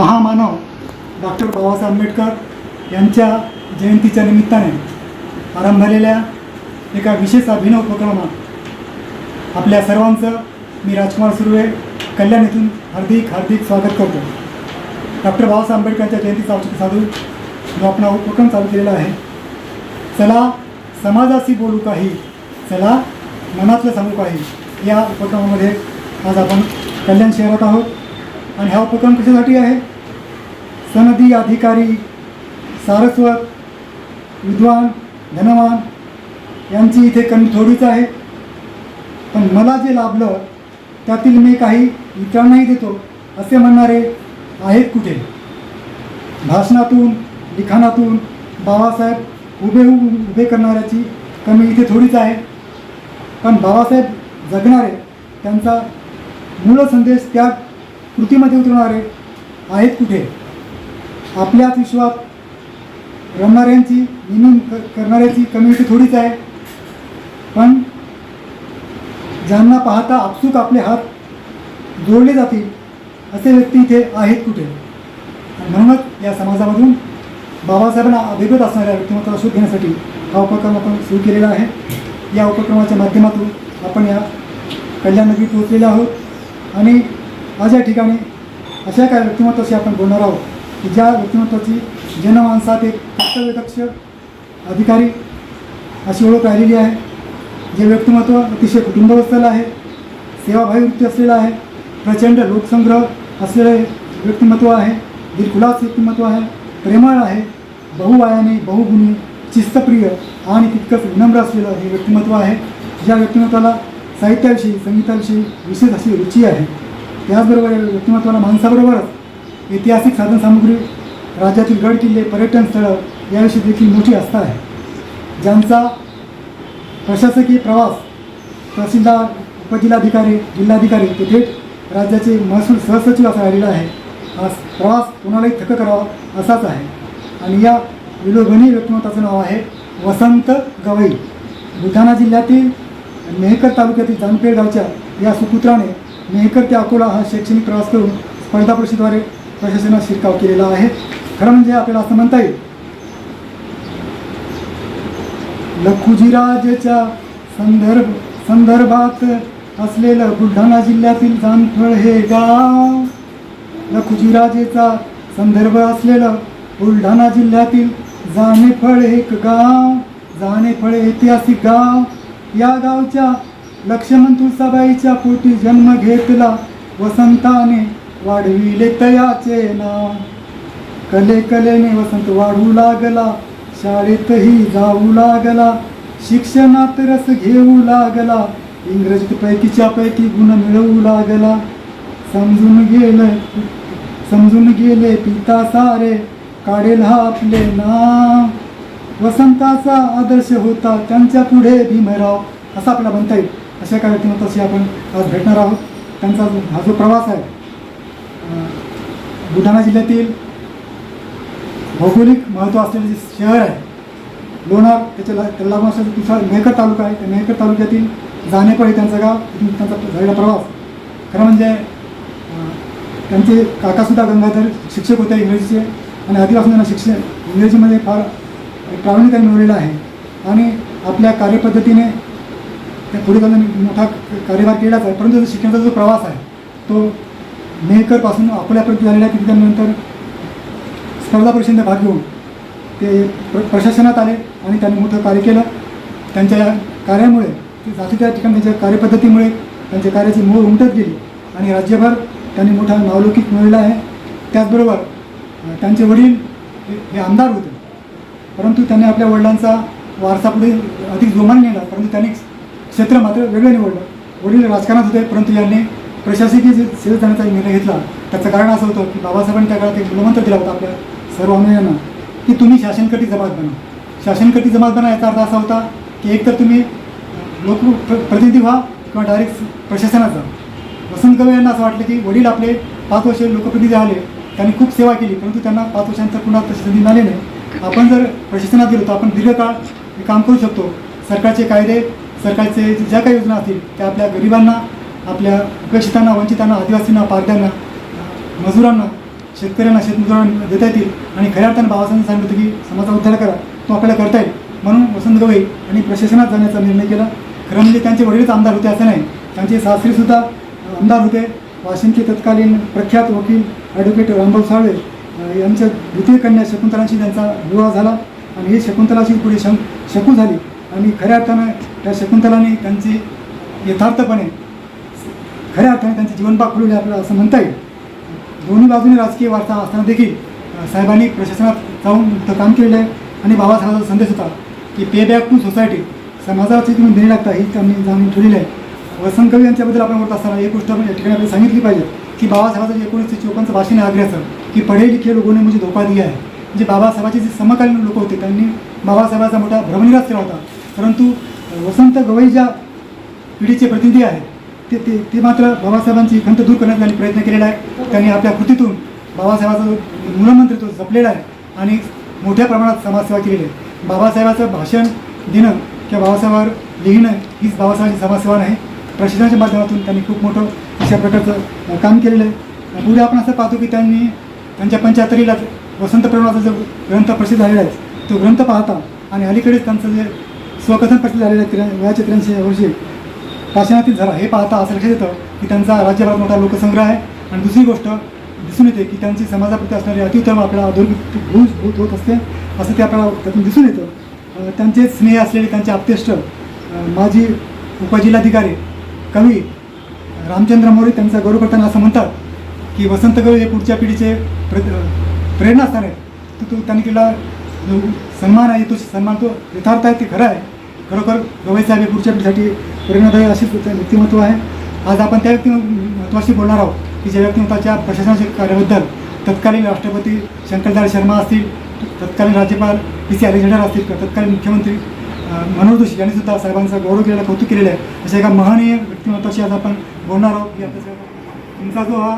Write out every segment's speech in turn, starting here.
महामानव डॉक्टर बाबासाहेब आंबेडकर यांच्या जयंतीच्या निमित्ताने आरंभलेल्या एका विशेष अभिनव उपक्रमात आपल्या सर्वांचं मी राजकुमार सुर्वे कल्याण येथून हार्दिक हार्दिक स्वागत करतो. डॉक्टर बाबासाहेब आंबेडकरांच्या जयंतीचा औचित्य साधून जो आपण उपक्रम चालू केलेला आहे चला समाजाशी बोलू काही चला मनातलं सांगू काही या उपक्रमामध्ये आज आपण कल्याण शहरात आहोत. आणि हा उपक्रम कशासाठी आहे? सनदी अधिकारी सारस्वत विद्वान धनवान यांची इथे कमी थोडीच आहे. पण मला जे लाभलं त्यातील मी काही इतरांनाही देतो असे म्हणणारे आहेत कुठे? भाषणातून लिखाणातून बाबासाहेब उभे उभे करणाऱ्याची कमी इथे थोडीच आहे. पण बाबासाहेब जगणारे त्यांचा मूळ संदेश त्या कृतीमध्ये उतरणारे आहेत कुठे? आपल्याच विश्वात रमणाऱ्यांची नेहमी क- करणाऱ्याची कम्युनिटी थोडीच आहे. पण ज्यांना पाहता आपसूक आपले हात जोडले जातील असे व्यक्ती इथे आहेत कुठे? म्हणूनच या समाजामधून बाबासाहेबांना अभिगत असणाऱ्या व्यक्तिमत्वाला शोध घेण्यासाठी हा उपक्रम आपण सुरू केलेला आहे. या उपक्रमाच्या माध्यमातून आपण या कल्याण नगरी पोहोचलेलो आहोत. आणि आज या ठिकाणी अशा काही व्यक्तिमत्वाशी आपण बोलणार आहोत. की ज्या व्यक्तिमत्वाची जनमानसात एक कर्तव्यदक्ष अधिकारी अशी ओळख राहिलेली आहे जे व्यक्तिमत्व अतिशय कुटुंबवस्थल आहे सेवाभावी वृत्ती असलेलं आहे प्रचंड लोकसंग्रह असलेले व्यक्तिमत्व आहे दिलखुलास व्यक्तिमत्व आहे प्रेमळ आहे बहुवायाने बहुगुणी शिस्तप्रिय आणि तितकंच विनम्र असलेलं हे व्यक्तिमत्व आहे ज्या व्यक्तिमत्वाला साहित्याविषयी संगीताविषयी विशेष अशी रुची आहे. त्याचबरोबर या व्यक्तिमत्वाला माणसाबरोबरच ऐतिहासिक साधनसामुग्री राज्यातील गड किल्ले पर्यटन स्थळं याविषयी देखील मोठी आस्था आहे. ज्यांचा प्रशासकीय प्रवास तहसीलदार उपजिल्हाधिकारी जिल्हाधिकारी ते थेट राज्याचे महसूल सहसचिव असा राहिलेला आहे. हा प्रवास कोणालाही थक करावा असाच आहे. आणि या विलोभनीय व्यक्तिमत्वाचं नाव आहे वसंत गवई. बुलढाणा जिल्ह्यातील मेहकर तालुक्यातील जानपेड गावच्या या सुपुत्राने मेहकर ते अकोला हा शैक्षणिक प्रवास करून स्पर्धा परीक्षेद्वारे प्रशासनात शिरकाव केलेला आहे. खरं म्हणजे आपल्याला असं म्हणता येईल लखुजीराजेच्या संदर्भ संदर्भात असलेलं बुलढाणा जिल्ह्यातील जानफळ हे गाव लखुजीराजेचा संदर्भ असलेलं बुलढाणा जिल्ह्यातील जाणेफळ एक गाव जाणेफळ ऐतिहासिक गाव. या गावच्या लक्ष्मण तुळसाबाईच्या पोटी जन्म घेतला वसंताने. वाढविले तयाचे नाव कले कलेने वसंत वाढू लागला शाळेतही जाऊ लागला शिक्षणात रस घेऊ लागला इंग्रजीत पैकीच्या पैकी गुण मिळवू लागला. समजून गेलं समजून गेले पिता सारे काढेल हा आपले नाव वसंताचा आदर्श होता त्यांच्या पुढे भीमराव असं आपल्याला म्हणता येईल. अशा कार्यक्रमात व्यक्तिमत्वाशी आपण आज भेटणार आहोत. त्यांचा जो- हा जो प्रवास आहे बुलढाणा जिल्ह्यातील भौगोलिक महत्त्व असलेले जे शहर आहे लोणार त्याच्या त्याला लागून असलेलं दुसरा मेहकर तालुका आहे त्या मेहकर तालुक्यातील जाणेपळ हे त्यांचं गाव तिथून त्यांचा झालेला प्रवास. खरं म्हणजे त्यांचे काकासुद्धा गंगाधर शिक्षक होते इंग्रजीचे आणि आधीपासून त्यांना शिक्षण इंग्रजीमध्ये फार प्रावीण्य त्यांनी मिळवलेलं आहे. आणि आपल्या कार्यपद्धतीने त्या पुढे जाऊन मोठा कार्यभार केलाच आहे. परंतु शिक्षणाचा जो प्रवास आहे तो मेहकरपासून अकोल्यापर्यंत झालेला आहे त्यानंतर स्पर्धा परीक्षेमध्ये भाग घेऊन ते प्र प्रशासनात आले आणि त्यांनी मोठं कार्य केलं. त्यांच्या या कार्यामुळे ते जाती त्या ठिकाणी त्यांच्या कार्यपद्धतीमुळे त्यांच्या कार्याची मूळ उमटत गेली आणि राज्यभर त्यांनी मोठा नावलौकिक मिळवला आहे. त्याचबरोबर त्यांचे वडील हे हे आमदार होते. परंतु त्यांनी आपल्या वडिलांचा वारसा पुढे अधिक जोमान नेला परंतु त्यांनी क्षेत्र मात्र वेगळं निवडलं. वडील राजकारणात होते परंतु यांनी प्रशासकीय जे सेवेत जाण्याचा निर्णय घेतला त्याचं कारण असं होतं की बाबासाहेबांनी त्या काळात एक मूलमंत्र दिला होता आपल्या सर्व अनुयांना की तुम्ही शासनकटी जमात बना. शासनकटी जमात बना याचा अर्थ असा होता की एकतर तुम्ही लोक प्रतिनिधी व्हा किंवा डायरेक्ट प्रशासनात जा वसंत कवी यांना असं वाटलं की वडील आपले पाच वर्ष लोकप्रतिनिधी आले त्यांनी खूप सेवा केली परंतु त्यांना पाच वर्षांचं पुन्हा तशी संधी मिळाली नाही. आपण जर प्रशासनात गेलो तर आपण दीर्घकाळ हे काम करू शकतो. सरकारचे कायदे सरकारचे ज्या काही योजना असतील त्या आपल्या गरिबांना आपल्या उपेक्षितांना वंचितांना आदिवासींना पारध्यांना मजुरांना शेतकऱ्यांना शेतमजुरांना देता येतील. आणि खऱ्या अर्थानं बाबासाहेबांनी सांगितलं की समाजाचा उद्धार करा. तो आपल्याला करता येईल. म्हणून वसंत गवई आणि प्रशासनात जाण्याचा निर्णय केला. खरं म्हणजे त्यांचे वडीलच आमदार होते असं नाही. त्यांचे सासरीसुद्धा आमदार होते. वाशिमचे तत्कालीन प्रख्यात वकील ॲडव्होकेट रामभाऊ साळवे यांच्या द्वितीय कन्या शकुंतलांशी त्यांचा विवाह झाला. आणि हे शकुंतलाशी पुढे शं शकू झाली. आणि खऱ्या अर्थानं त्या शकुंतलाने त्यांची यथार्थपणे खऱ्या अर्थाने त्यांचे जीवनपाक खुलवले आपल्याला असं म्हणता येईल. दोन्ही बाजूने राजकीय वार्ता असताना देखील साहेबांनी प्रशासनात जाऊन काम केलेलं आहे आणि बाबासाहेबांचा संदेश होता की पे बॅक टू सोसायटी समाजाची तुम्ही देणे लागता ही त्यांनी जाणून ठेवलेली आहे. वसंत कवी यांच्याबद्दल आपण बोलत असताना एक गोष्ट आपण या ठिकाणी आपल्याला सांगितली पाहिजे की बाबासाहेबांचं जे एकोणीसशे चोपन्नचं भाषण आहे आग्र्याचं की पढे लिखे लोगों म्हणजे मुझे धोका दिया आहे. म्हणजे बाबासाहेबांचे जे समकालीन लोक होते त्यांनी बाबासाहेबांचा मोठा भ्रमनिराश केला होता. परंतु वसंत गवई ज्या पिढीचे प्रतिनिधी आहेत ते ते ते मात्र बाबासाहेबांची खंत दूर करण्याचा प्रयत्न केलेला आहे. त्यांनी आपल्या कृतीतून बाबासाहेबाचा जो मूलमंत्र तो जपलेला आहे आणि मोठ्या प्रमाणात समाजसेवा केलेली आहे. बाबासाहेबाचं भाषण देणं किंवा बाबासाहेबावर लिहिणं हीच बाबासाहेबांची समाजसेवा नाही. प्रशिक्षणाच्या माध्यमातून त्यांनी खूप मोठं अशा प्रकारचं काम केलेलं आहे. पुढे आपण असं पाहतो की त्यांनी त्यांच्या पंच्याहत्तरीला वसंत प्रेमाचा जो ग्रंथ प्रसिद्ध झालेला आहे तो ग्रंथ पाहता आणि अलीकडेच त्यांचं जे स्वकथन प्रसिद्ध झालेलं आहे त्र्या वयाच्या त्र्याऐंशी वर्षी पाषाणातील झाला हे पाहता असं लक्षात येतं की त्यांचा राज्यभरात मोठा लोकसंग्रह आहे. आणि दुसरी गोष्ट दिसून येते की त्यांची समाजाप्रती असणारी अतिउत्तम आपल्याला आधुनिक भूज भूत होत असते असं ते आपल्याला त्यातून दिसून येतं. त्यांचे स्नेह असलेले त्यांचे आप्तेष्ट माजी उपजिल्हाधिकारी कवी रामचंद्र मोरे त्यांचा गौरव करताना असं म्हणतात की वसंत कवी हे पुढच्या पिढीचे प्र प्रेरणास्थान आहे. तर तो त्यांनी केला जो सन्मान आहे तो सन्मान तो यथार्थ आहे ते खरं आहे. खरोखर गवई साहेब हे पुढच्या पिढीसाठी प्रेरणादायी अशीच व्यक्तिमत्व आहे. आज आपण त्या व्यक्तिमत्वाशी बोलणार आहोत की ज्या व्यक्तिमत्वाच्या प्रशासनाच्या कार्याबद्दल तत्कालीन राष्ट्रपती शंकरदार शर्मा असतील तत्कालीन राज्यपाल पी सी अलेक्झांडर असतील तत्कालीन मुख्यमंत्री मनोहर जोशी यांनी सुद्धा साहेबांचा गौरव केलेला कौतुक केलेलं आहे. अशा एका महनीय व्यक्तिमत्वाशी आज आपण बोलणार आहोत. की आपल्या तुमचा जो हा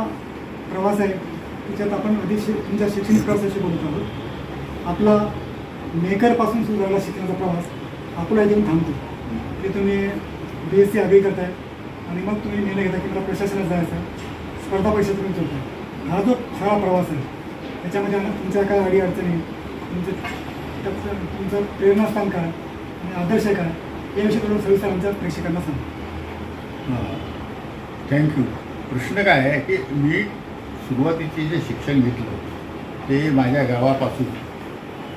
प्रवास आहे त्याच्यात आपण आधी तुमच्या शैक्षणिक प्रवासाशी बोलत आहोत. आपला मेकरपासून सुरू झाला शिक्षणाचा प्रवास अकोला येऊन थांबतो. ते तुम्ही बी एस सी अग्री करताय. आणि मग तुम्ही निर्णय घेता की मला प्रशासनात जायचं आहे. स्पर्धा परीक्षा तुम्ही चलताय हा जो खरा प्रवास आहे त्याच्यामध्ये तुमच्या काय अडी अडचणी तुमचे त्याचं तुमचं प्रेरणास्थान काय आणि आदर्श काय याविषयी थोडं सविस्तर आमच्या प्रेक्षकांना सांगा. थँक्यू प्रश्न काय आहे की मी सुरुवातीचे जे शिक्षण घेतलं ते माझ्या गावापासून.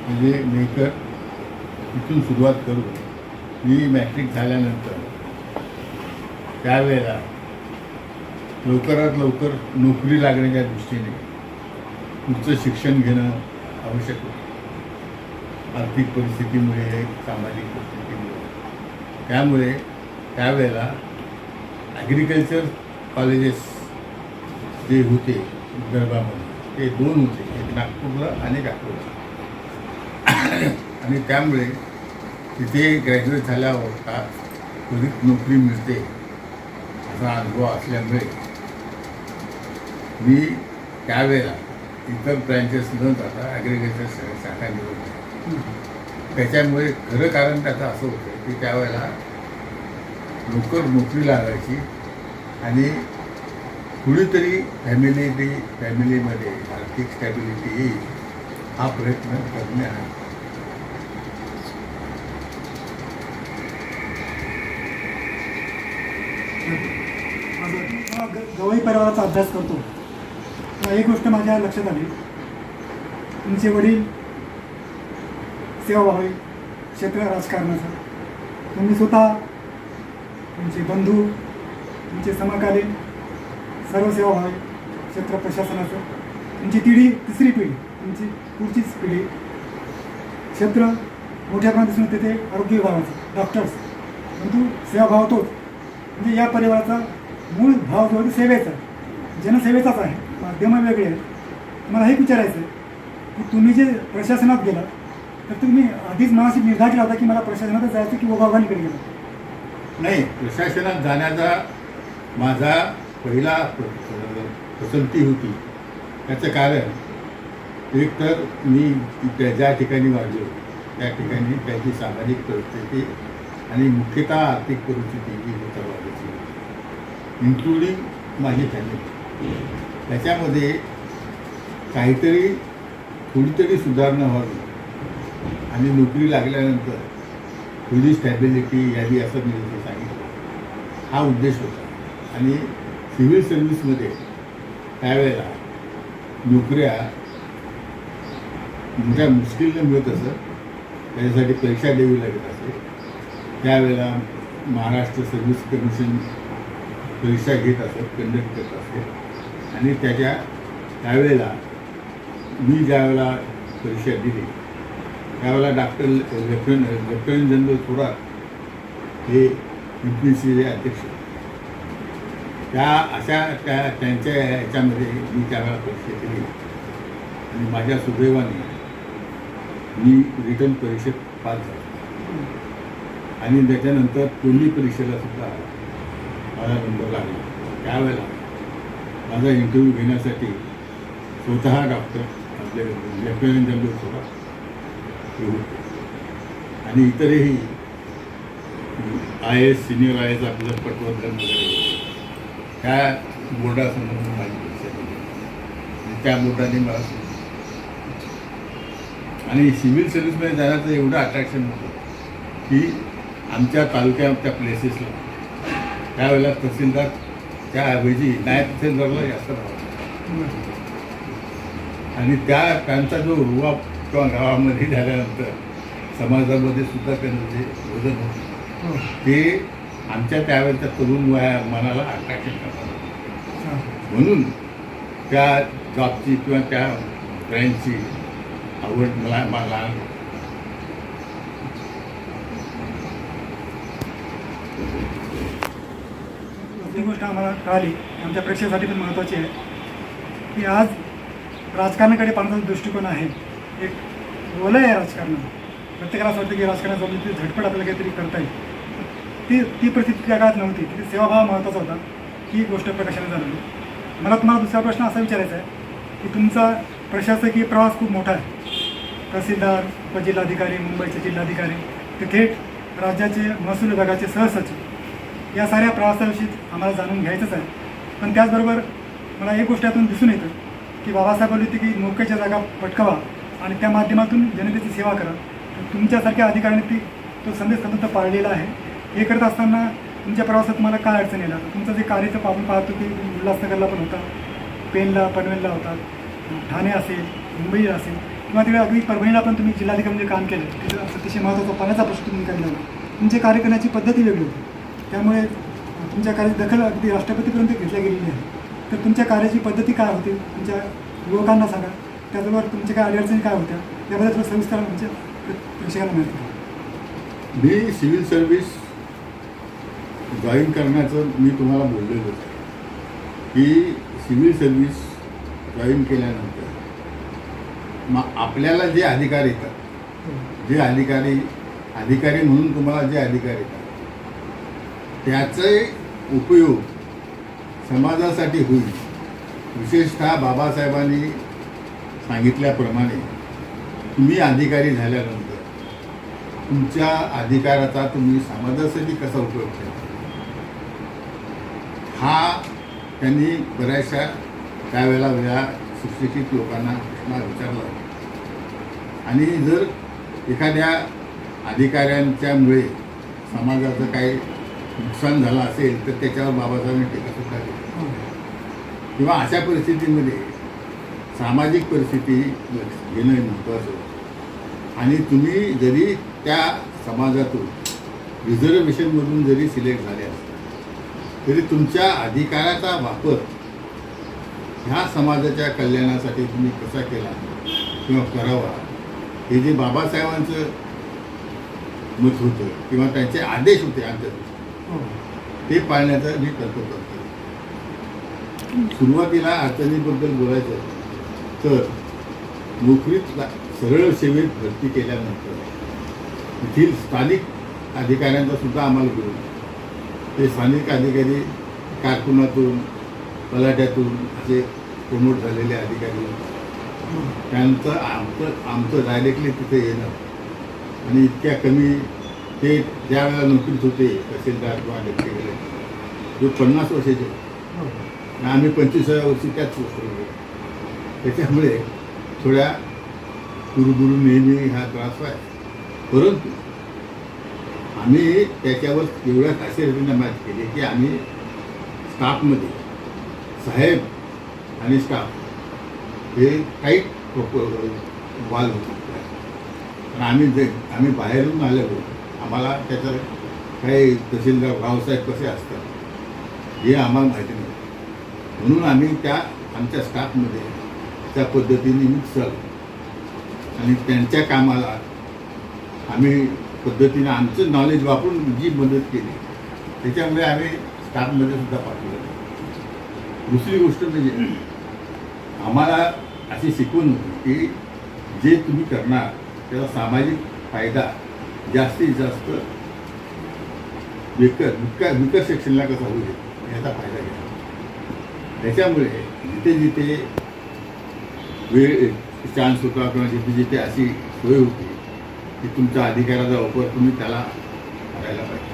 म्हणजे मेकर इथून सुरुवात करून मी मॅट्रिक झाल्यानंतर त्यावेळेला लवकरात लवकर नोकरी लागण्याच्या दृष्टीने पुढचं शिक्षण घेणं आवश्यक होतं. आर्थिक परिस्थितीमुळे सामाजिक परिस्थितीमुळे. त्यामुळे त्यावेळेला ॲग्रिकल्चर कॉलेजेस जे होते विदर्भामध्ये ते दोन होते. एक नागपूरला आणि एक अकोला. आणि त्यामुळे तिथे ग्रॅज्युएट झाल्यावर का त्वरित नोकरी मिळते असा अनुभव असल्यामुळे मी त्यावेळेला इतर ब्रँचेस न जाता ॲग्रिकल्चर शाखा निवडली त्याच्यामुळे खरं कारण त्याचं असं होतं की त्यावेळेला लवकर नोकरी लागायची आणि कुणीतरी फॅमिली फॅमिलीमध्ये आर्थिक स्टॅबिलिटी येईल हा प्रयत्न करणे आहे माझं जेव्हा ग- गवई परिवाराचा अभ्यास करतो. तेव्हा एक गोष्ट माझ्या लक्षात आली. तुमचे वडील सेवाभावी क्षेत्र राजकारणाचं. तुम्ही स्वतः तुमचे बंधू तुमचे समकालीन सर्व सेवाभावी क्षेत्र प्रशासनाचं तुमची पिढी तिसरी पिढी तुमची पुढचीच पिढी क्षेत्र मोठ्या प्रमाणात दिसून येते ते आरोग्य विभागाचं डॉक्टर्स परंतु सेवाभाव तोच. म्हणजे या परिवाराचा मूळ भाव जो सेवेचा जनसेवेचाच आहे. माध्यमं वेगळे आहेत. मला हे विचारायचं आहे की तुम्ही जे प्रशासनात गेला तर तुम्ही आधीच मनाशी निर्धार केला होता की मला प्रशासनातच जायचं की ओघावानीकडे गेला? नाही प्रशासनात जाण्याचा माझा पहिला पसंती होती. त्याचं कारण एक तर मी त्या ज्या ठिकाणी वाढलो त्या ठिकाणी त्याची सामाजिक परिस्थिती आणि मुख्यतः आर्थिक परिस्थिती ही उतरवायची इन्क्लुडिंग माझी फॅमिली त्याच्यामध्ये काहीतरी थोडीतरी सुधारणा व्हावी. आणि नोकरी लागल्यानंतर थोडी स्टॅबिलिटी यावी असं मी इथे सांगितलं. हा उद्देश होता. आणि सिव्हिल सर्व्हिसमध्ये त्यावेळेला नोकऱ्या मोठ्या मुश्किलने मिळत असत. त्याच्यासाठी परीक्षा द्यावी लागत असे. त्यावेळेला महाराष्ट्र सर्व्हिस कमिशन परीक्षा घेत असत कंडक्ट करत असत आणि त्याच्या त्यावेळेला मी ज्यावेळेला परीक्षा दिली त्यावेळेला doctor lieutenant lieutenant general Thorat हे यू पी सीचे अध्यक्ष. त्या अशा त्या त्यांच्या ह्याच्यामध्ये मी त्यावेळेला परीक्षा दिली. आणि माझ्या सुदैवाने मी रिटर्न परीक्षेत पास झालो. आणि त्याच्यानंतर तोंडी परीक्षेला सुद्धा माझा नंबर लागला. त्यावेळेला माझा इंटरव्ह्यू घेण्यासाठी स्वतः डॉक्टर आपले लेफ्टनंट जनरल थोरात आणि इतरही I S senior I S आपलं पटवर्धन वगैरे त्या बोर्डासमोर माझी परीक्षा दिली. आणि त्या बोर्डाने मला आणि सिव्हिल सर्व्हिसमध्ये जाण्याचं एवढं अट्रॅक्शन होतं की आमच्या तालुक्याच्या प्लेसेसला त्यावेळेला तहसीलदार त्याऐवजी नायब तहसीलदारला जास्त आणि त्या त्यांचा जो रुबाब किंवा गावामध्ये झाल्यानंतर समाजामध्ये सुद्धा त्यांचं जे वजन होतं ते आमच्या त्यावेळेच्या तरुण वया मनाला अट्रॅक्शन करतात. म्हणून त्या जॉबची किंवा त्या ब्रँचची आवड मला मला ही गोष्ट आम्हाला कळाली आमच्या प्रेक्षकासाठी पण महत्त्वाची आहे की आज राजकारणाकडे पाहण्याचा दृष्टिकोन आहे एक वलय आहे राजकारणात प्रत्येकाला असं वाटतं की राजकारणात ती झटपट आपल्याला काहीतरी करता येईल. ती ती परिस्थिती त्या काळात नव्हती. तिथे सेवाभाव महत्त्वाचा होता ही गोष्ट प्रकाशाने झालेली. मला तुम्हाला दुसरा प्रश्न असा विचारायचा आहे की तुमचा प्रशासकीय प्रवास खूप मोठा आहे. तहसीलदार उपजिल्हाधिकारी मुंबईचे जिल्हाधिकारी ते थेट राज्याचे महसूल विभागाचे सहसचिव या साऱ्या प्रवासाविषयी आम्हाला जाणून घ्यायचंच आहे. पण त्याचबरोबर मला एक गोष्ट यातून दिसून येतं की बाबासाहेब बोलले होते की नोकरीच्या जागा पटकावा आणि त्या माध्यमातून जनतेची सेवा करा. तुमच्यासारख्या अधिकाऱ्यांनी ती तो संदेश तंत्र पाळलेला आहे. हे करत असताना तुमच्या प्रवासात तुम्हाला काय अडचण येणार तुमचं जे कार्यचं आपण पाहतो की उल्हासनगरला पण होता पेनला पनवेलला होता ठाणे असेल मुंबई असेल किंवा तिकडे अगदी परभणीला पण तुम्ही जिल्हाधिकारी म्हणजे काम केलं तिथं अतिशय महत्त्वाचा पाण्याचा प्रश्न तुम्ही काढला तुमचे कार्य करण्याची पद्धती वेगळी होती. त्यामुळे तुमच्या कार्याची दखल अगदी राष्ट्रपतीपर्यंत घेतल्या गेलेली आहे. तर तुमच्या कार्याची पद्धती काय होती? तुमच्या युवकांना सांगा. त्याचबरोबर तुमच्या काय अडचणी काय होत्या? याबद्दल थोडं सविस्तर म्हणजे प्रेक्षकांना माहिती मी सिव्हिल सर्व्हिस जॉईन करण्याचं मी तुम्हाला बोललेलो होतं. की सिव्हिल सर्व्हिस जॉईन केल्यानंतर मग आपल्याला जे अधिकार येतात जे अधिकारी अधिकारी म्हणून तुम्हाला जे अधिकार येतात त्याचे उपयोग समाजासाठी होईल. विशेषतः बाबासाहेबांनी सांगितल्याप्रमाणे तुम्ही अधिकारी झाल्यानंतर तुमच्या अधिकाराचा तुम्ही समाजासाठी कसा उपयोग केला? हा त्यांनी बऱ्याचशा त्यावेळेला वेळा सुशिक्षित लोकांना प्रश्न विचारला. आणि जर एखाद्या अधिकाऱ्यांच्यामुळे समाजाचं काही नुकसान झालं असेल तर त्याच्यावर बाबासाहेबांनी टीकासुद्धा केली. किंवा अशा परिस्थितीमध्ये सामाजिक परिस्थिती घेणं महत्त्वाचं. आणि तुम्ही जरी त्या समाजातून रिझर्वेशनमधून जरी सिलेक्ट झाले असता तरी तुमच्या अधिकाराचा वापर ह्या समाजाच्या कल्याणासाठी तुम्ही कसा केला किंवा करावा हे जे बाबासाहेबांचं मत होतं किंवा त्यांचे आदेश होते आमच्या ते पाळण्याचा मी कर्तव्य करतो सुरुवातीला अडचणीबद्दल बोलायचं तर नोकरीत सरळ सेवेत भरती केल्यानंतर येथील स्थानिक अधिकाऱ्यांचा सुद्धा आम्हाला विरोध. ते स्थानिक अधिकारी कारकुनातून तलाट्यातून असे प्रमोट झालेले अधिकारी. त्यांचं आमचं आमचं डायरेक्टली तिथे येणं आणि इतक्या कमी ते त्यावेळेला नोकरीत होते तहसीलदार किंवा अध्यक्ष वगैरे जो पन्नास वर्षाचे आणि आम्ही पंचवीसाव्या वर्षी त्याच होतो त्याच्यामुळे थोड्या गुरुगुरु नेहमी हा त्रास आहे परंतु आम्ही त्याच्यावर एवढ्या खासियतीने मात केली की आम्ही स्टाफमध्ये साहेब आणि स्टाफ हे काही वाल होते पण आम्ही जे आम्ही बाहेरून आलेलो आम्हाला त्याचं काही तहसीलदार भाऊसाहेब कसे असतात हे आम्हाला माहिती नाही. म्हणून आम्ही त्या आमच्या स्टाफमध्ये त्या पद्धतीने मिक्स आणि त्यांच्या कामाला आम्ही पद्धतीने आमचं नॉलेज वापरून जी मदत केली त्याच्यामुळे आम्ही स्टाफमध्ये सुद्धा पाठवलं. दुसरी गोष्ट म्हणजे आम्हाला अशी शिकवण होती की जे तुम्ही करणार त्याचा सामाजिक फायदा जास्तीत जास्त विकत विका विकर सेक्शनला कसा होईल याचा फायदा घ्या. त्याच्यामुळे जिथे जिथे वेळ चान्स होता किंवा जिथे जिथे अशी सोय होती की तुमच्या अधिकाराचा वापर तुम्ही त्याला करायला पाहिजे.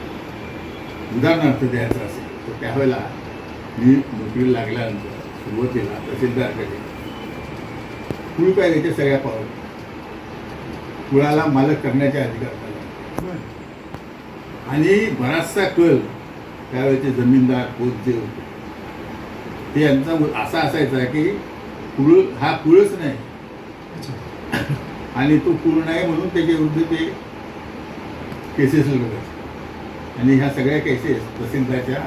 उदाहरणार्थ द्यायचं असेल तर त्यावेळेला मी नोकरीला लागल्यानंतर सुरुवातीला तहसीलदारकडे कुळ कायद्याच्या सगळ्या पावलं कुळाला मालक करण्याचे अधिकार आणि बराचसा कल त्यावेळेचे जमीनदार पोत जे होते ते यांचा असा असायचा की कुळ हा कुळच नाही. आणि तो कुळ नाही म्हणून त्याच्या विरुद्ध ते केसेस लढत आणि ह्या सगळ्या केसेस तहसीलदारच्या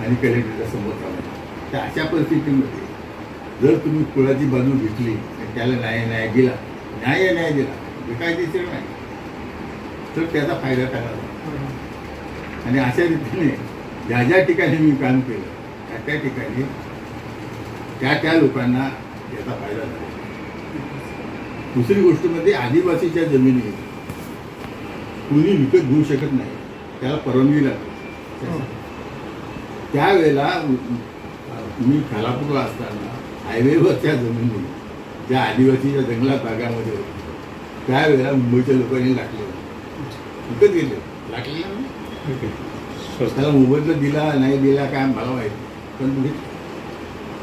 आणि कलेक्टरच्या समोर चालल्या तर अशा परिस्थितीमध्ये जर तुम्ही कुळाची बाजू घेतली आणि त्याला न्याय न्याय दिला न्याय न्याय दिला बेकायदेशीर नाही तर त्याचा फायदा त्याला. आणि अशा रीतीने ज्या ज्या ठिकाणी मी काम केलं त्या त्या ठिकाणी त्या त्या लोकांना याचा फायदा झाला. दुसरी गोष्ट म्हणजे आदिवासीच्या जमिनी कुणी विकत घेऊ शकत नाही. त्याला परवानगी लागते. त्यावेळेला मी खालापूरला असताना हायवेवरच्या जमिनी ज्या आदिवासीच्या जंगलात भागामध्ये होत्या त्यावेळेला मुंबईच्या लोकांनी लाटले विकत घेतले लाटलेलं नाही त्याला मोबदला दिला नाही दिला काय मला माहीत. पण म्हणजे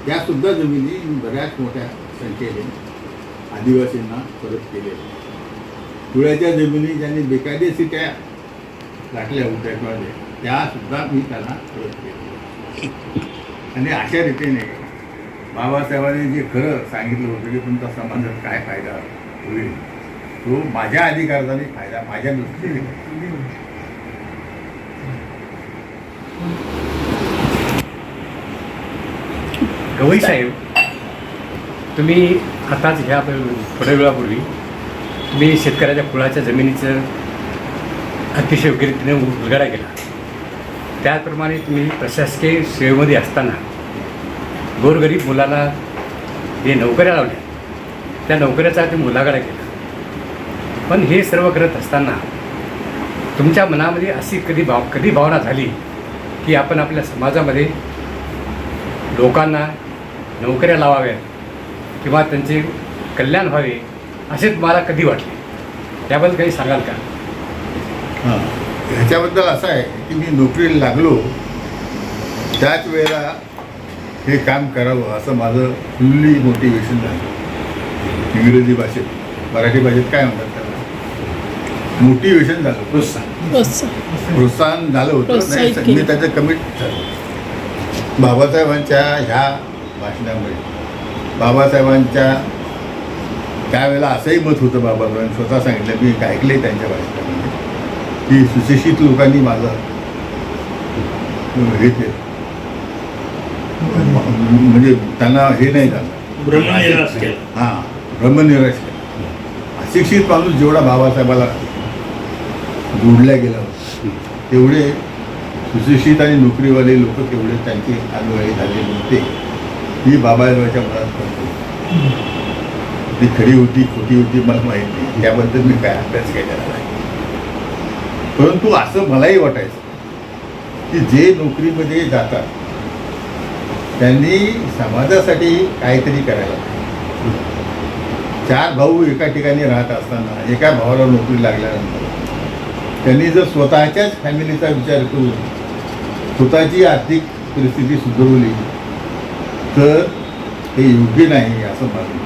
त्यासुद्धा जमिनी मी बऱ्याच मोठ्या संख्येने आदिवासींना परत केले धुळ्याच्या जमिनी ज्यांनी बेकायदेशीर त्या लाटल्या होत्या किंवा त्यासुद्धा मी त्यांना परत केले आणि अशा रीतीने बाबासाहेबांनी जे खरं सांगितलं होतं की तुमचा समाजात काय फायदा होईल तो माझ्या अधिकाराचा फायदा माझ्या दृष्टीने गवई साहेब तुम्ही आताच ह्या थोड्या वेळापूर्वी तुम्ही शेतकऱ्याच्या कुळाच्या जमिनीचं अतिशय योग्य रीतीने उलगडा केला. त्याचप्रमाणे तुम्ही प्रशासकीय सेवेमध्ये असताना गोरगरीब मुलाला जे नोकऱ्या लावल्या त्या नोकऱ्याचा तुम्ही मुलागाडा केला. पण हे सर्व करत असताना तुमच्या मनामध्ये अशी कधी भाव कधी भावना झाली की आपण आपल्या समाजामध्ये लोकांना नोकऱ्या लावाव्यात किंवा त्यांचे कल्याण व्हावे असे तुम्हाला कधी वाटले? त्याबद्दल काही सांगाल का? हां. ह्याच्याबद्दल असं आहे की मी नोकरीला लागलो त्याच वेळेला हे काम करावं असं माझं फुल्ली मोटिवेशन झालं. इंग्रजी भाषेत मराठी भाषेत काय म्हणतात त्याला? मोटिवेशन झालं प्रोत्साहन. प्रोत्साहन. झालं होतं नाही मी. त्याचं कमिट झालं. बाबासाहेबांच्या ह्या भाषणामुळे. बाबासाहेबांच्या त्यावेळेला असंही मत होतं बाबासाहेबांनी स्वतः सांगितलं मी ऐकले त्यांच्या भाषणामध्ये की सुशिक्षित लोकांनी माझं हे केलं. म्हणजे त्यांना हे नाही झालं. हां ब्रह्मनिराश केलं. अशिक्षित माणूस जेवढा बाबासाहेबाला जोडला गेला तेवढे सुशिक्षित आणि नोकरीवाले लोक तेवढे त्यांचे अनुयायी झाले नव्हते ती बाबासाहेबाच्या मनात पडते. ती खरी होती खोटी होती मला माहीत नाही. त्याबद्दल मी काय अभ्यास केलेला नाही. परंतु असं मलाही वाटायचं की जे नोकरीमध्ये जातात त्यांनी समाजासाठी काहीतरी करायला चार भाऊ एका ठिकाणी राहत असताना एका भावाला नोकरी लागल्यानंतर त्यांनी जर स्वतःच्याच फॅमिलीचा विचार करून स्वतःची आर्थिक परिस्थिती सुधारवली तर हे योग्य नाही असं माझं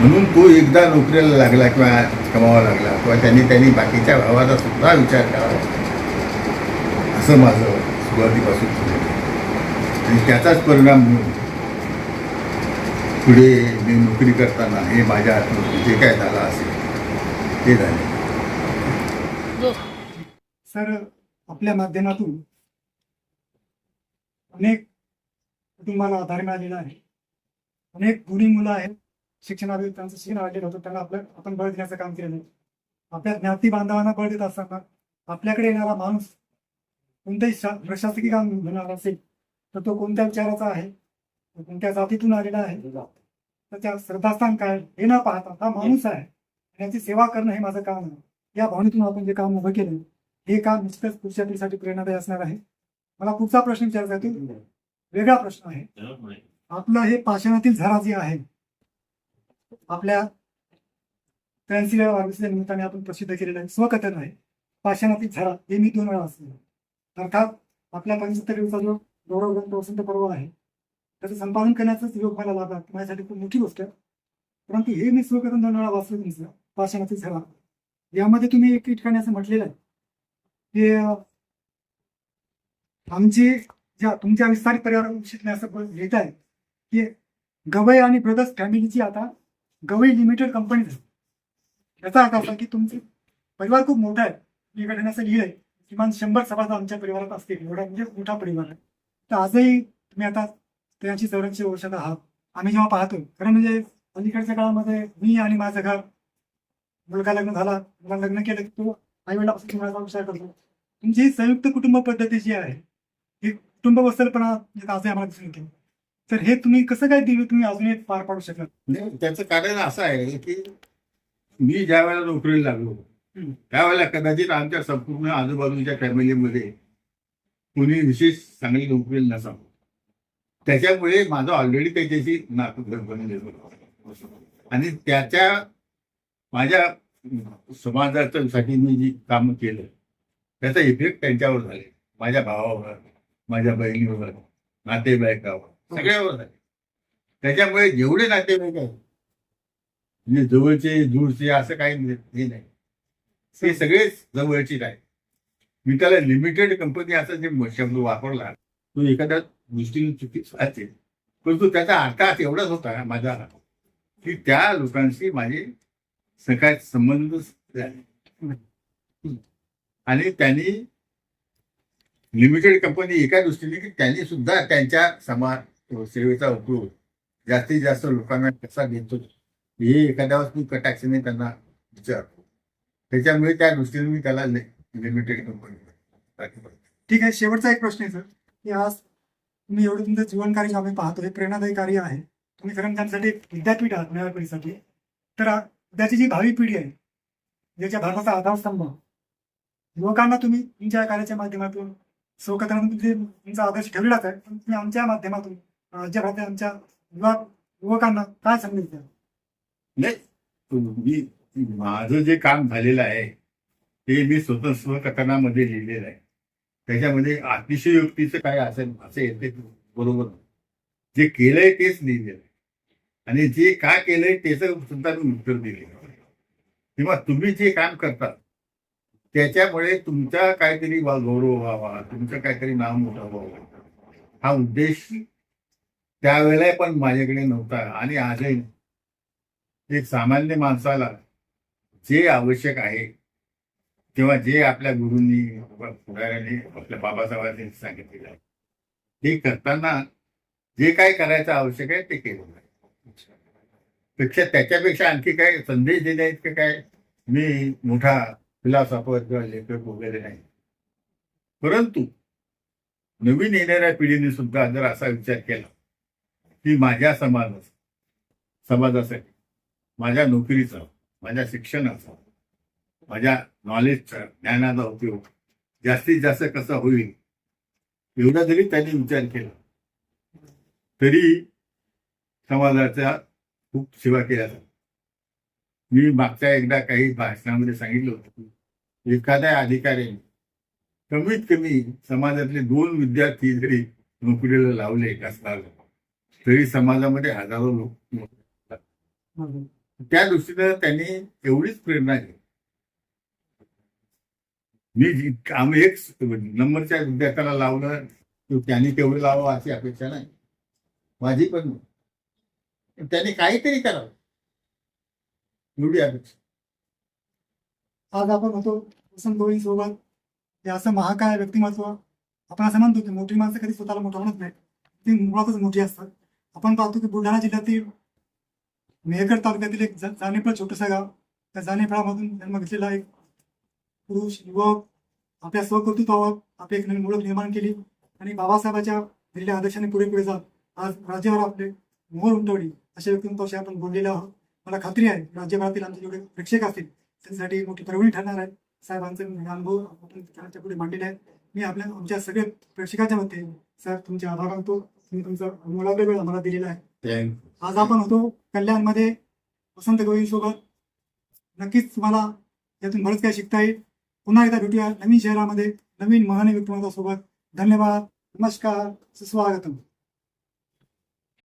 म्हणून तो एकदा नोकरीला लागला किंवा कमावा लागला किंवा त्यांनी त्यांनी बाकीच्या भावाचा सुद्धा विचार करावा. असं माझं सुरुवातीपासून आणि त्याचाच परिणाम म्हणून पुढे मी नोकरी करताना हे माझ्या हातून जे काय झालं असेल ते झाले. सर आपल्या माध्यमातून अनेक कुटुंबाला आधार मिळालेला आहे. अनेक गुणी मुलं आहेत. शिक्षणामध्ये त्यांचं शिक्षण वाढलेलं होतं. त्यांना आपलं आपण बळ देण्याचं काम केलेलं आहे. आपल्या ज्ञाती बांधवांना बळ देत असताना आपल्याकडे येणारा माणूस कोणतंही शा प्रशासकीय काम घेणार असेल तर तो कोणत्या विचाराचा आहे? कोणत्या जातीतून आलेला आहे? तर त्या श्रद्धास्थान काय हे न पाहता हा माणूस आहे. त्याची सेवा करणं हे माझं काम आहे. या भावनेतून आपण जे काम उभं केलं हे काम निश्चितच पुढच्या पिढीसाठी प्रेरणादायी असणार आहे. मला पुढचा प्रश्न विचारायचा आहे. वेगळा प्रश्न आहे. आपलं हे पाषाणातील झरा जे आहे आपल्या निमित्ताने आपण प्रसिद्ध केलेलं आहे. स्वकथन आहे. पाषाणातील झरा हे मी दोन वेळा असले अर्थात आपल्या पंचसत्तर दिवसाचा जो गौरव ग्रंथ वसंत पर्व आहे त्याचं संपादन करण्याचाच योग मला लाभला माझ्यासाठी खूप मोठी गोष्ट आहे. परंतु हे मी स्वकथन दोन वेळा वाचलं तुमचं पाषाणातील झरा. यामध्ये तुम्ही एक ठिकाणी असं म्हटलेलं आहे की आमची ज्या तुमच्या विस्तारित परिवाराविषयी असं लिहित आहे की गवई आणि ब्रदर्स फॅमिलीची आता गवई लिमिटेड कंपनी झाली. याचा अर्थ असा की तुमचे परिवार खूप मोठा आहे. मी इकडे असं लिहिलंय. किमान शंभर सभासद आमच्या परिवारात असतील. एवढा म्हणजे मोठा परिवार आहे. तर आजही तुम्ही आता त्यांची चौऱ्याऐंशी वर्षात आहात. आम्ही जेव्हा पाहतो खरं म्हणजे अलीकडच्या काळामध्ये मी आणि माझं घर मुलगा लग्न झाला मुलगा लग्न केलं की तो आई वडिलापासून मुलाचा विचार करतो. तुमची ही संयुक्त कुटुंब पद्धती जी आहे ही कुटुंब वस्तलपणा आजही आम्हाला दिसून येते तर हे तुम्ही कसं काय दिलं तुम्ही अजूनही पार पाडू शकत नाही, त्याचं कारण असं आहे की मी ज्या वेळेला नोकरीला लागलो. त्यावेळेला कदाचित आमच्या संपूर्ण आजूबाजूच्या फॅमिलीमध्ये कुणी विशेष चांगली नोकरीला नसावं. त्याच्यामुळे माझं ऑलरेडी त्याच्याशी नातं आणि त्याच्या माझ्या समाजाच्या साठी मी जी कामं केलं त्याचा इफेक्ट त्यांच्यावर झाले माझ्या भावावर माझ्या बहिणीवर नातेवाईकावर. सगळ्यावर झाले. त्याच्यामुळे जेवढे नातेवाईक आहेत म्हणजे जवळचे दूरचे असं काही नाही- हे नाही. ते सगळेच जवळचीच आहे मी त्याला लिमिटेड कंपनी असा जे शब्द वापरला तो एखाद्या दृष्टीने चुकीचा असेल परंतु त्याचा अर्थ एवढाच होता माझा. की त्या लोकांशी माझे सगळ्यात संबंध झाले. आणि त्यांनी लिमिटेड कंपनी एका दृष्टीने की त्यांनी सुद्धा त्यांच्या समाज सेवेचा उपयोग जास्तीत जास्त लोकांना कसा घेतो हे एखाद्या मी कटाक्षाने त्यांना विचारतो. त्याच्यामुळे त्या दृष्टीने मी त्याला लिमिटेड कंपनी ठीक आहे शेवटचा एक प्रश्न आहे सर. की आज तुम्ही एवढं तुमचं जीवन कार्य आम्ही पाहतो हे प्रेरणादायी कार्य आहे. तुम्ही कारण त्यांच्यासाठी विद्यापीठ आहात नव्या पिढीसाठी तर त्याची जी भावी पिढी आहे ज्याच्या भारताचा आधारस्तंभ युवकांना तुम्ही तुमच्या कार्याच्या माध्यमातून स्वकथनातून तुमचा आदर्श ठेवलेलाच आहे. पण तुम्ही आमच्या माध्यमातून राज्यभरातील आमच्या युवा युवकांना काय संदेश द्या नाही माझं जे काम झालेलं आहे ते मी स्वतः स्वकथनामध्ये लिहिलेलं आहे. त्याच्यामध्ये अतिशयोक्तीचं काय असेल असं येते बरोबर. जे केलंय तेच लिहिलेलं आहे. आणि जे का केलंय त्याचं सुद्धा मी उत्तर दिलेलं आहे. किंवा तुम्ही जे काम करता त्याच्यामुळे तुमचा काहीतरी वा- गौरव व्हावा तुमचं काहीतरी नाव मोठं व्हावं हा उद्देश त्यावेळेला पण माझ्याकडे नव्हता आणि आजही एक सामान्य माणसाला जे आवश्यक आहे किंवा जे आपल्या गुरूंनी पुढाऱ्यांनी आपल्या बाबासाहेबांनी सांगितलेलं आहे ते करताना जे काय करायचं आवश्यक आहे ते केलं. पेक्षा त्याच्यापेक्षा आणखी काय संदेश देण्या इतकं काय? मी मोठा फिलॉसॉफर किंवा लेखक वगैरे नाही. परंतु नवीन येणाऱ्या पिढीने सुद्धा जर असा विचार केला की माझ्या समाजाचा समाजासाठी माझ्या नोकरीचा माझ्या शिक्षणाचा माझ्या नॉलेजचा ज्ञानाचा उपयोग जास्तीत जास्त कसा होईल एवढा जरी त्यांनी विचार केला तरी समाजाचा खूप सेवा केल्या जातात मी मागच्या एकदा काही भाषणामध्ये सांगितलं होतं की एखाद्या अधिकाऱ्याने कमीत कमी समाजातले दोन विद्यार्थी जरी नोकरीला लावले असणार तरी समाजामध्ये हजारो लोक त्या दृष्टीनं त्यांनी एवढीच प्रेरणा घेतली. मी आम्ही एक नंबरच्या विद्यार्थ्याला लावलं त्यांनी तेवढं लावावं अशी अपेक्षा नाही. माझी. पण त्यांनी काहीतरी करावं. एवढी अपेक्षा आज आपण होतो वसंत गोविंद सोबत. हे असं महाकाय व्यक्तिमत्व. आपण असं म्हणतो की मोठी माणसं कधी स्वतःला मोठं म्हणत नाही ती मुळातच मोठी असतात. आपण पाहतो की बुलढाणा जिल्ह्यातील मेहकर तालुक्यातील एक जानेफळ छोटंसं गाव. त्या जानेफळामधून जन्म घेतलेला एक पुरुष युवक आपल्या स्वकर्तृत्वावर आपली एक नवीन ओळख निर्माण केली आणि बाबासाहेबांच्या दिलेल्या आदर्शाने पुढे पुढे जात. आज राज्यावर आपले मोहर उमटवली अशा व्यक्तिमत्वाशी आपण बोललेलो आहोत. मला खात्री आहे. राज्यभरातील आमचे जेवढे प्रेक्षक असतील त्यांच्यासाठी मोठी पर्वणी ठरणार आहे. साहेबांचे अनुभव आपण त्यांच्या पुढे मांडलेले आहेत मी आपल्या आमच्या सगळ्या प्रेक्षकाच्या वतीने साहेब तुमचे आभार मानतो. तुम्ही तुमचा अमूल्य वेळ आम्हाला दिलेला आहे. आज आपण होतो कल्याणमध्ये वसंत गोविंद सोबत. नक्कीच तुम्हाला यातून बरंच काही शिकता येईल. पुन्हा एकदा भेटूया नवीन शहरामध्ये. नवीन महान व्यक्तिमत्वासोबत. धन्यवाद. नमस्कार. सुस्वागतम.